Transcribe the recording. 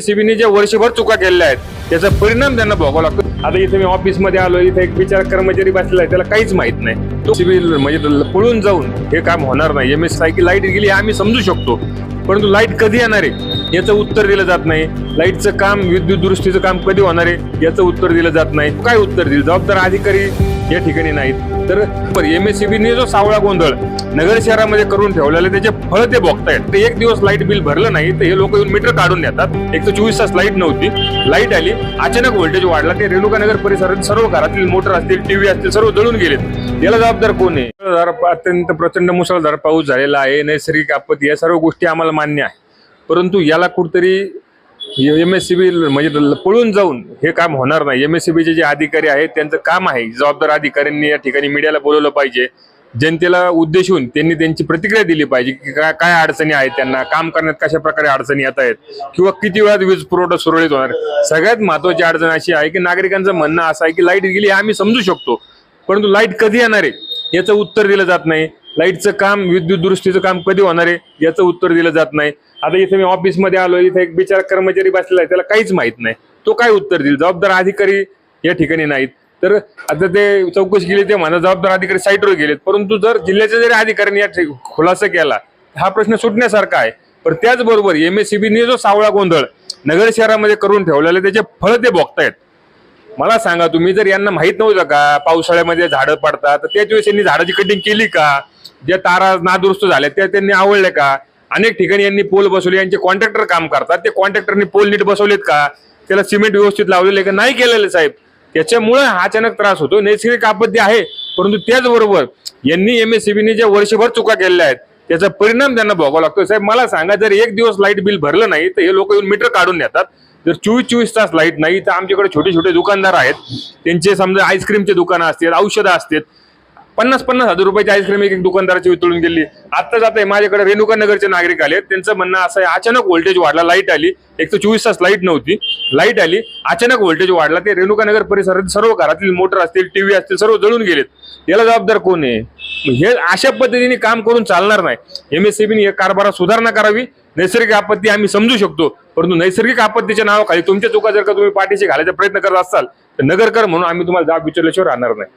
सीबीने जे वर्षभर चुका केलेल्या आहेत त्याचा परिणाम त्यांना भोगावा लागतो. आता इथे मी ऑफिसमध्ये आलो इथे एक बिचारा कर्मचारी बसलेला आहे त्याला काहीच माहीत नाही. म्हणजे तो सिव्हिल म्हणजे पळून जाऊन हे काम होणार नाही. एम एस सायकल लाइट गेली आम्ही समजू शकतो. परंतु लाइट कधी येणार आहे याचं उत्तर दिलं जात नाही. लाईटचं काम विद्युत दुरुस्तीचं काम कधी होणार आहे याचं उत्तर दिलं जात नाही. काय उत्तर दिलं जबाबदार अधिकारी या ठिकाणी नाहीत. तर एम एस सीबीने जो सावळा गोंधळ नगर शहरामध्ये करून ठेवलेला त्याचे फळ ते बघतायत. ते एक दिवस लाइट बिल भरलं नाही तर हे लोक येऊन मीटर काढून देतात. एक तर चोवीस तास लाइट नव्हती. लाइट आली अचानक व्होल्टेज वाढला. ते रेणुका नगर परिसरात सर्व घरातील मोटर असतील टीव्ही असतील सर्व जळून गेलेत. याला जबाबदार कोण आहे? अत्यंत प्रचंड मुसळधार पाऊस झालेला आहे. नैसर्गिक आपत्ती या सर्व गोष्टी आम्हाला मान्य आहे. परंतु याला कुठतरी एम एस सी बी म्हणजे पळून जाऊन हे काम होणार नाही. एम एस सी बीचे जे अधिकारी आहेत त्यांचं काम आहे. जबाबदार अधिकाऱ्यांनी या ठिकाणी मीडियाला बोलवलं पाहिजे. जनतेला उद्देशून त्यांनी त्यांची प्रतिक्रिया दिली पाहिजे की काय काय अडचणी आहेत त्यांना काम करण्यात कशा प्रकारे अडचणी येत आहेत किंवा किती वेळात वीज पुरवठा सुरळीत होणार. सगळ्यात महत्वाची अडचण अशी आहे की नागरिकांचं म्हणणं असं आहे की लाइट गेली हे आम्ही समजू शकतो. परंतु लाइट कधी येणार आहे? याचं उत्तर दिलं जात नाही. लाईटचं काम विद्युत दुरुस्तीचं काम कधी होणार आहे याचं उत्तर दिलं जात नाही. आता इथे मी ऑफिसमध्ये आलो इथे एक बिचारा कर्मचारी बसलेला आहे त्याला काहीच माहीत नाही. तो काय उत्तर देईल? जबाबदार अधिकारी या ठिकाणी नाहीत. तर आता ते चौकशी केली ते म्हणा जबाबदार अधिकारी साईटवर गेलेत. परंतु जर जिल्ह्याच्या जरी अधिकाऱ्यांनी या खुलासा केला हा प्रश्न सुटण्यासारखा आहे. पण त्याचबरोबर एम एस जो सावळा गोंधळ नगर शहरामध्ये करून ठेवलेला त्याचे फळ ते बघतायत मला सांगा तुम्ही जर यांना माहीत नव्हतं का पावसाळ्यामध्ये झाडं पडतात तर त्याच वेळेस यांनी झाडाची कटिंग केली का? ज्या तारा नादुरुस्त झाल्या त्या त्यांनी आवडल्या का? अनेक ठिकाणी यांनी पोल बसवले यांचे कॉन्ट्रॅक्टर काम करतात. ते कॉन्ट्रॅक्टरनी पोल नीट बसवलेत का? त्याला सिमेंट व्यवस्थित लावलेले का? नाही केलेले साहेब. त्याच्यामुळे हा अचानक त्रास होतो नैसर्गिक आपत्ती आहे परंतु त्याचबरोबर यांनी एम एस सीबीने ज्या वर्षभर चुका केलेल्या आहेत त्याचा परिणाम त्यांना भोगावा लागतो साहेब मला सांगा जर एक दिवस लाइट बिल भरलं नाही तर हे लोक येऊन मीटर काढून नेतात. जर चोवीस चोवीस तास लाइट नाही तर आमच्याकडे छोटे छोटे दुकानदार आहेत. त्यांचे समजा आईस्क्रीमचे दुकानं असतील औषधं असतील पन्नास पन्नास हजार रुपयाची आईस्क्रीम एक एक दुकानदाराची वितळून गेली. आता जात आहे माझ्याकडे रेणुका नगरचे नागरिक आले त्यांचं म्हणणं असं आहे अचानक व्होल्टेज वाढला लाइट आली. एक तर चोवीस तास लाइट नव्हती. लाइट आली अचानक व्होल्टेज वाढला. ते रेणुका नगर परिसरात सर्व घरातील मोटर असतील टीव्ही असतील सर्व जळून गेलेत. याला जबाबदार कोण आहे? हे अशा पद्धतीने काम करून चालणार नाही. एम एस कारभारात सुधारणा करावी. नैसर्गिक आपत्ती आम्ही समजू शकतो परंतु नैसर्गिक आपत्तीच्या नावाखाली तुमच्या चुका जर का तुम्ही पाठीशी घालायचा प्रयत्न करत असाल तर नगरकर म्हणून आम्ही तुम्हाला जाब विचारल्याशिवाय राहणार नाही.